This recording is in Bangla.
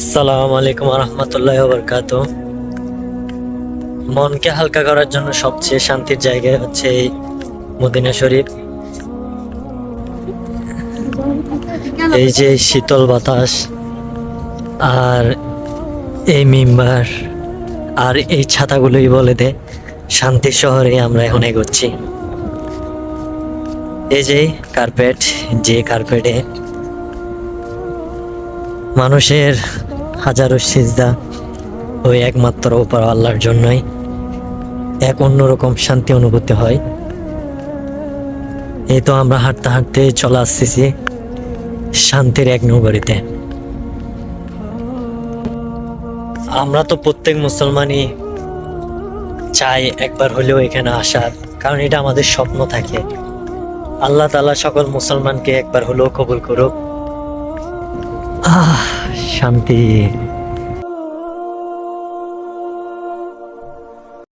আসসালামু আলাইকুম রহমতুল্লাহ বরকাত মনকে হালকা করার জন্য সবচেয়ে শান্তির জায়গা হচ্ছে এই মদিনা শরীফ। এই যে শীতল বাতাস আর এই মিম্বার আর এই ছাতাগুলোই বলে দে, শান্তির শহরে আমরা এখন এগোচ্ছি। এই যে কার্পেট যে কার্পেটে মানুষের হাজারো সিজদা ওই একমাত্র উপর আল্লাহর জন্যই এক অন্যরকম শান্তি অনুভূতি হয়। এই তো আমরা হাঁটতে হাঁটতে চলে আসতেছি শান্তির এক নগরীতে। আমরা তো প্রত্যেক মুসলমানই চাই একবার হলেও এখানে আসার, কারণ এটা আমাদের স্বপ্ন থাকে। আল্লাহ তালা সকল মুসলমানকে একবার হলেও কবুল করুক। আহ শান্তি